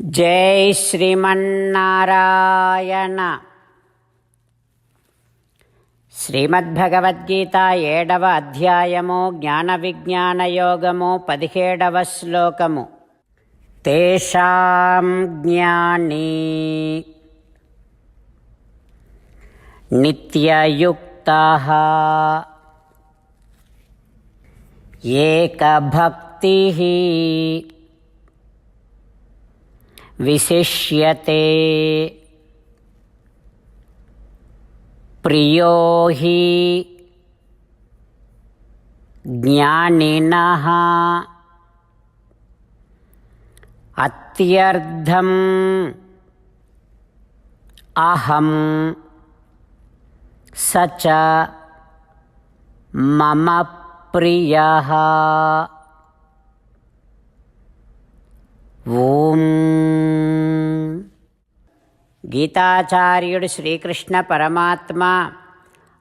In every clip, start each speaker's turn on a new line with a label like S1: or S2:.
S1: జై శ్రీమన్నారాయణ. శ్రీమద్భగవద్గీత ఏడవ అధ్యాయము జ్ఞాన విజ్ఞాన యోగము పదిహేడవ శ్లోకము. తేషాం జ్ఞాని. నిత్యయుక్త. ఏకభక్తి. విశిష్యతే ప్రియో హి జ్ఞానినః అత్యర్థం అహం స చ మమ ప్రియः గీతాచార్యుడు శ్రీకృష్ణ పరమాత్మ.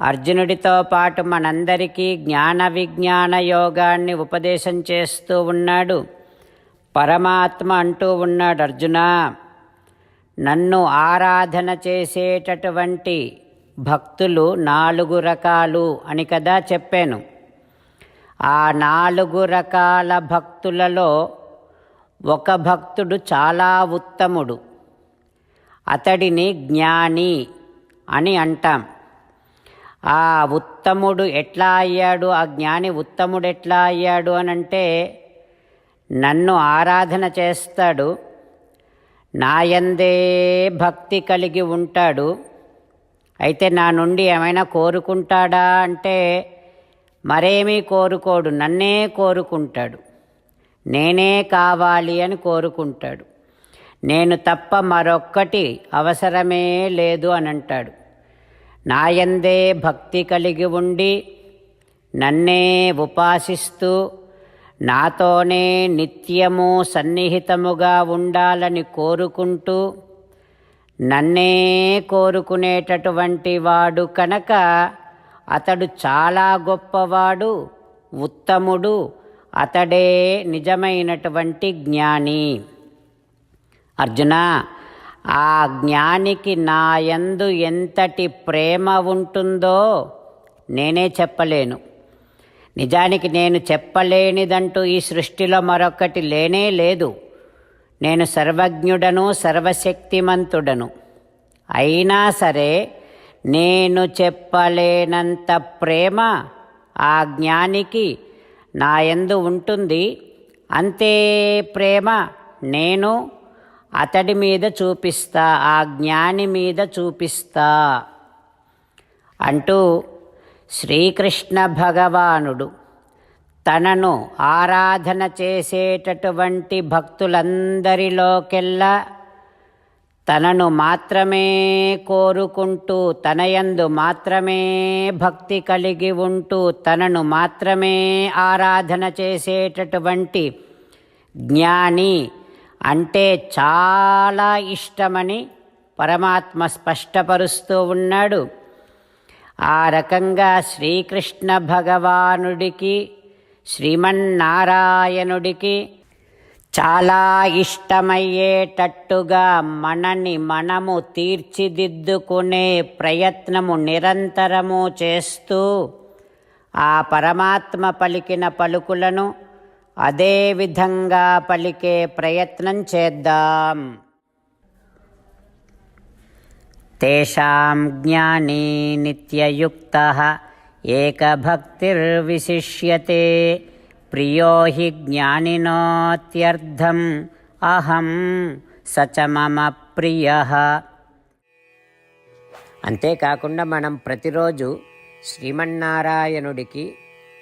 S1: అర్జునుడితో పాటు మనందరికీ జ్ఞాన విజ్ఞాన యోగాన్ని ఉపదేశం చేస్తూ ఉన్నాడు. పరమాత్మ అంటూ ఉన్నాడు అర్జున. నన్ను ఆరాధన చేసేటటువంటి భక్తులు నాలుగు రకాలు అని కదా చెప్పాను. ఆ నాలుగు రకాల భక్తులలో ఒక భక్తుడు చాలా ఉత్తముడు. అతడిని జ్ఞాని అని అంటాం. ఆ ఉత్తముడు ఎట్లా అయ్యాడు? ఆ జ్ఞాని ఉత్తముడు ఎట్లా అయ్యాడు అని అంటే నన్ను ఆరాధన చేస్తాడు. నాయందే భక్తి కలిగి ఉంటాడు. అయితే నా నుండి ఏమైనా కోరుకుంటాడా అంటే మరేమీ కోరుకోడు నన్నే కోరుకుంటాడు. నేనే కావాలి అని కోరుకుంటాడు. నేను తప్ప మరొక్కటి అవసరమే లేదు అని అంటాడు నాయందే భక్తి కలిగి ఉండి నన్నే ఉపాసిస్తూ నాతోనే నిత్యము సన్నిహితముగా ఉండాలని కోరుకుంటూ నన్నే కోరుకునేటటువంటి వాడు కనుక అతడు చాలా గొప్పవాడు ఉత్తముడు అతడే నిజమైనటువంటి జ్ఞాని. అర్జున ఆ జ్ఞానికి నాయందు ఎంతటి ప్రేమ ఉంటుందో నేనే చెప్పలేను. నిజానికి నేను చెప్పలేనిదంటూ ఈ సృష్టిలో మరొకటి లేనే లేదు. నేను సర్వజ్ఞుడను సర్వశక్తిమంతుడను. అయినా సరే నేను చెప్పలేనంత ప్రేమ ఆ జ్ఞానికి నా ఎందు ఉంటుంది. అంతే ప్రేమ నేను అతడి మీద చూపిస్తా ఆ జ్ఞాని మీద చూపిస్తా. అంటూ శ్రీకృష్ణ భగవానుడు తనను ఆరాధన చేసేటటువంటి భక్తులందరిలోకెల్లా తనను మాత్రమే కోరుకుంటూ తనయందు మాత్రమే భక్తి కలిగి ఉంటూ తనను మాత్రమే ఆరాధన చేసేటటువంటి జ్ఞాని అంటే చాలా ఇష్టమని పరమాత్మ స్పష్టపరుస్తూ ఉన్నాడు. ఆ రకంగా శ్రీకృష్ణ భగవానుడికి శ్రీమన్నారాయణుడికి చాలా ఇష్టమయ్యేటట్టుగా మనని మనము తీర్చిదిద్దుకునే ప్రయత్నము నిరంతరము చేస్తూ ఆ పరమాత్మ పలికిన పలుకులను అదే విధంగా పలికే ప్రయత్నం చేద్దాం. తేషాం జ్ఞానీ నిత్యయుక్త ఏకభక్తిర్విశిష్యతే ప్రియో హి జ్ఞానినోత్యర్థం అహం సచ మమ ప్రియ. అంతేకాకుండా మనం ప్రతిరోజు శ్రీమన్నారాయణుడికి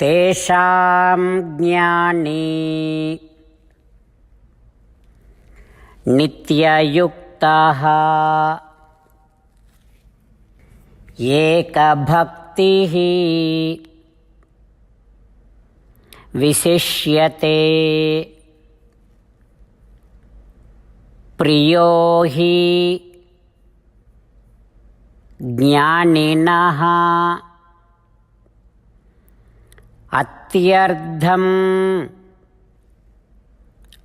S1: तेषां ज्ञानी। नित्ययुक्तः। एकभक्तिः विशिष्यते। प्रियो हि ज्ञानिनः। ्यर्धम्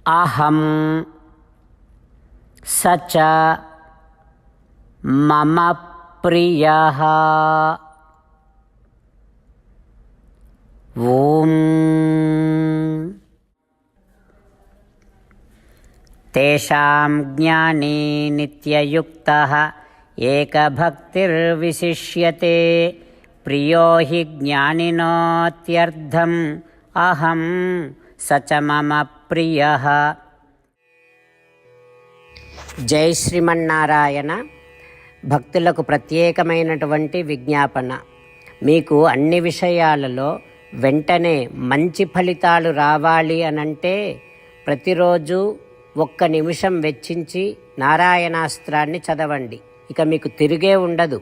S1: अहं स च मम प्रियः। ॐ। तेषां ज्ञानी नित्ययुक्तः एकभक्तिर्विशिष्यते। ప్రియో హి జ్ఞానినోత్యర్థం అహం సచ మమ ప్రియ. జై శ్రీమన్నారాయణ. భక్తులకు ప్రత్యేకమైనటువంటి విజ్ఞాపన. మీకు అన్ని విషయాలలో వెంటనే మంచి ఫలితాలు రావాలి అనంటే ప్రతిరోజు ఒక్క నిమిషం వెచ్చించి నారాయణాస్త్రాన్ని చదవండి. ఇక మీకు తిరిగే ఉండదు.